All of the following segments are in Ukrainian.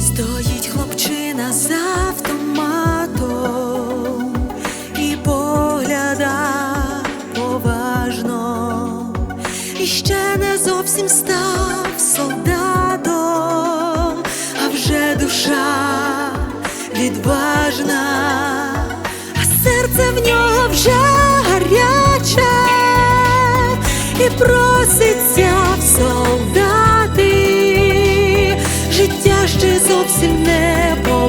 Стоїть хлопчина з автоматом і погляда поважно, і не зовсім став солдатом, а вже душа відбагає. проситься в солдати, життя ще зовсім небо.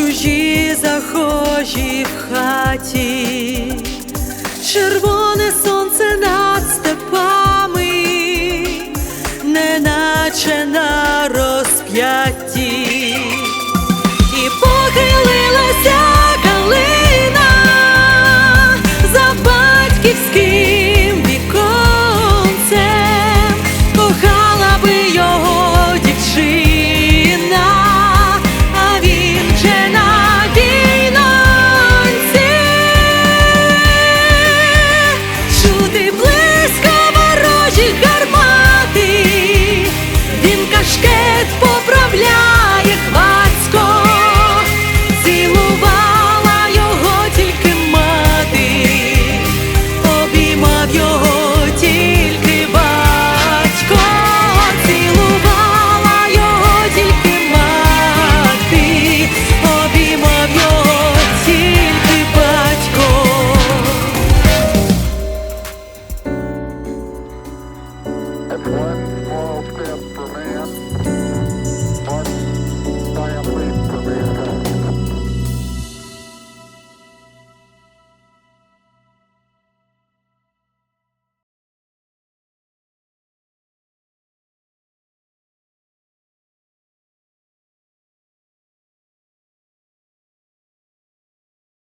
чужі захожі в хаті, червоне сонце над степами, неначе на розп'ятті.